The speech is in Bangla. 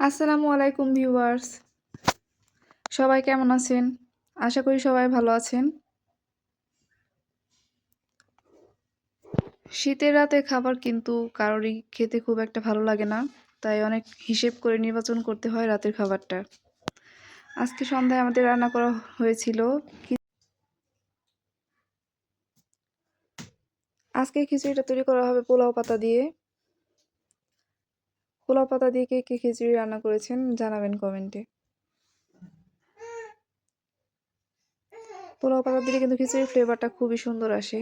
আসসালামু আলাইকুম ভিউয়ার্স। সবাই কেমন আছেন? আশা করি সবাই ভালো আছেন। শীতের রাতে খাবার কিন্তু কারোরই খেতে খুব একটা ভালো লাগে না, তাই অনেক হিসেব করে নির্বাচন করতে হয় রাতের খাবারটা। আজকে সন্ধ্যায় আমাদের রান্না করা হয়েছিল আজকে খিচুড়িটা তৈরি করা হবে পোলাও পাতা দিয়ে। পোলাও পাতা দিয়ে কে কে খিচুড়ি রান্না করেছেন জানাবেন কমেন্টে। পোলাও পাতা দিলে কিন্তু খিচুড়ির ফ্লেভারটা খুবই সুন্দর আসে।